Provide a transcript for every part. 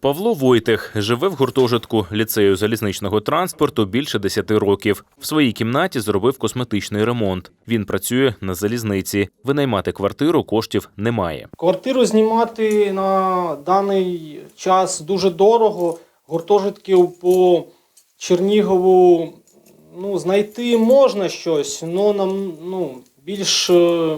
Павло Войтех живе в гуртожитку ліцею залізничного транспорту більше 10 років. В своїй кімнаті зробив косметичний ремонт. Він працює на залізниці. Винаймати квартиру коштів немає. Квартиру знімати на даний час дуже дорого. Гуртожитків по Чернігову ну, знайти можна щось, але нам ну, більш е,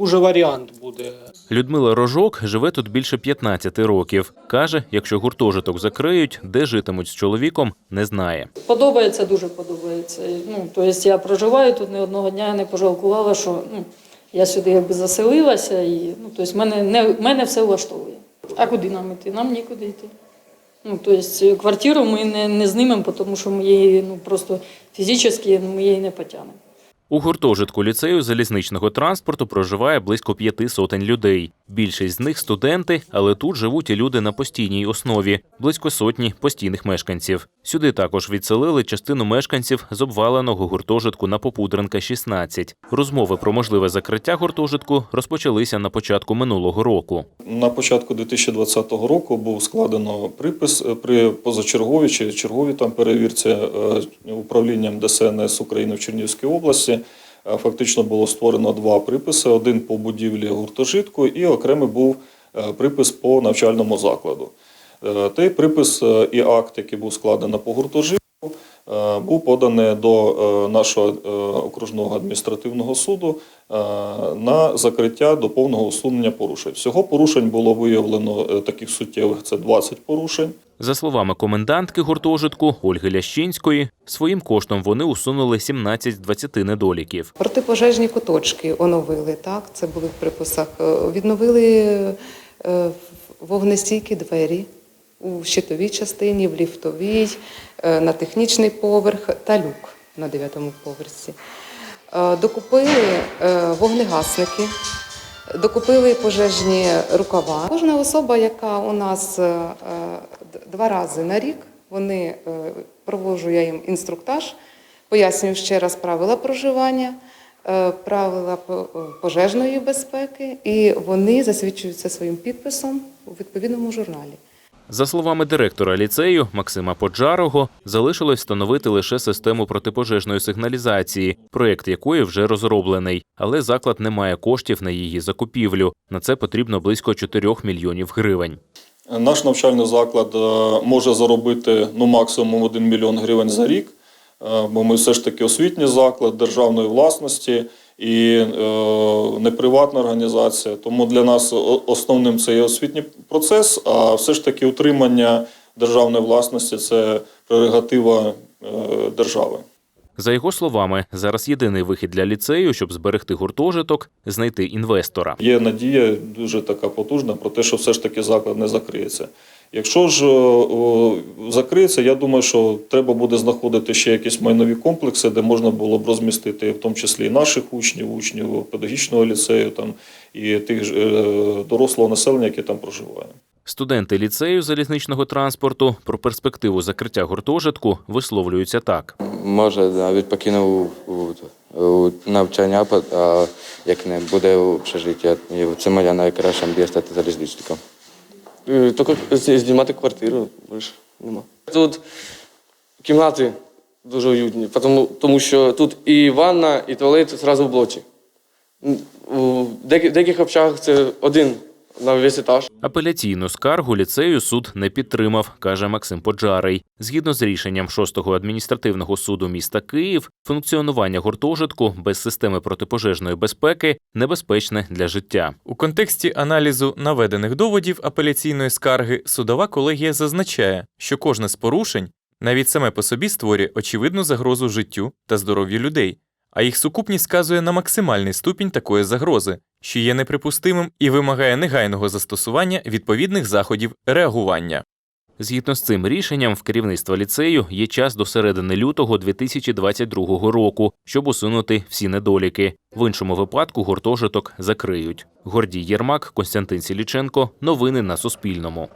хуже варіант буде. Людмила Рожок живе тут більше 15 років. Каже, якщо гуртожиток закриють, де житимуть з чоловіком, не знає. Подобається, дуже подобається. Ну, тобто я проживаю тут не одного дня, я не пожалкувала, що ну, я сюди якби заселилася, і ну, тобто мене, не, мене все влаштовує. А куди нам йти? Нам нікуди йти. Ну, тобто квартиру ми не, не знімемо, тому що ми її ну, просто фізично ми її не потягнемо. У гуртожитку ліцею залізничного транспорту проживає близько п'яти сотень людей. Більшість з них студенти, але тут живуть і люди на постійній основі близько сотні постійних мешканців. Сюди також відселили частину мешканців з обваленого гуртожитку на Попудренка 16. Розмови про можливе закриття гуртожитку розпочалися на початку минулого року. На початку 2020 року був складено припис е, при позачерговій чи черговій там перевірці е, управлінням ДСНС України в Чернігівській області. Е, Фактично було створено два приписи: один по будівлі гуртожитку і окремий був припис по навчальному закладу. Е, Той припис е, і акт, який був складено по гуртожитку, е, був поданий до нашого окружного адміністративного суду на закриття до повного усунення порушень. Всього порушень було виявлено таких суттєвих це 20 порушень. За словами комендантки гуртожитку Ольги Лящинської, своїм коштом вони усунули 17 з 20 недоліків. Протипожежні куточки оновили, так, це були в приписах. Відновили вогнестійкі двері у щитовій частині, в ліфтовій, е, на технічний поверх та люк на дев'ятому поверсі. Е, Докупили е, вогнегасники, докупили пожежні рукава. Кожна особа, яка у нас два рази на рік, вони проводжу я їм інструктаж, пояснюю ще раз правила проживання, правила пожежної безпеки, і вони засвідчуються своїм підписом у відповідному журналі. За словами директора ліцею Максима Поджарого, залишилось встановити лише систему протипожежної сигналізації, проєкт якої вже розроблений, але заклад не має коштів на її закупівлю. На це потрібно близько 4 мільйонів гривень. Наш навчальний заклад е, може заробити ну, максимум 1 мільйон гривень за рік, е, бо ми все ж таки освітній заклад державної власності і е, не приватна організація. Тому для нас основним це є освітній процес, а все ж таки утримання державної власності це прерогатива е, держави. За його словами, зараз єдиний вихід для ліцею, щоб зберегти гуртожиток, знайти інвестора. Є надія дуже така потужна про те, що все ж таки заклад не закриється. Якщо ж о, закриється, я думаю, що треба буде знаходити ще якісь майнові комплекси, де можна було б розмістити, в тому числі і наших учнів, учнів педагогічного ліцею, там і тих ж, е, дорослого населення, яке там проживає. Студенти ліцею залізничного транспорту про перспективу закриття гуртожитку висловлюються так. Може, навіть покинув навчання, а як не буде общежиття. І це моя найкраща мрія стати залізничником. Е, Тільки знімати квартиру, більше нема. Тут кімнати дуже уютні, тому, тому що тут і ванна, і туалет одразу в блоці. В деяких общагах це один на весь етаж. Апеляційну скаргу ліцею суд не підтримав, каже Максим Поджарий. Згідно з рішенням 6-го адміністративного суду міста Київ, функціонування гуртожитку без системи протипожежної безпеки небезпечне для життя. У контексті аналізу наведених доводів апеляційної скарги судова колегія зазначає, що кожне з порушень навіть саме по собі створює очевидну загрозу життю та здоров'ю людей, а їх сукупність вказує на максимальний ступінь такої загрози, що є неприпустимим і вимагає негайного застосування відповідних заходів реагування. Згідно з цим рішенням, в керівництва ліцею є час до середини лютого 2022 року, щоб усунути всі недоліки. В іншому випадку гуртожиток закриють. Гордій Єрмак, Костянтин Сіліченко. Новини на Суспільному.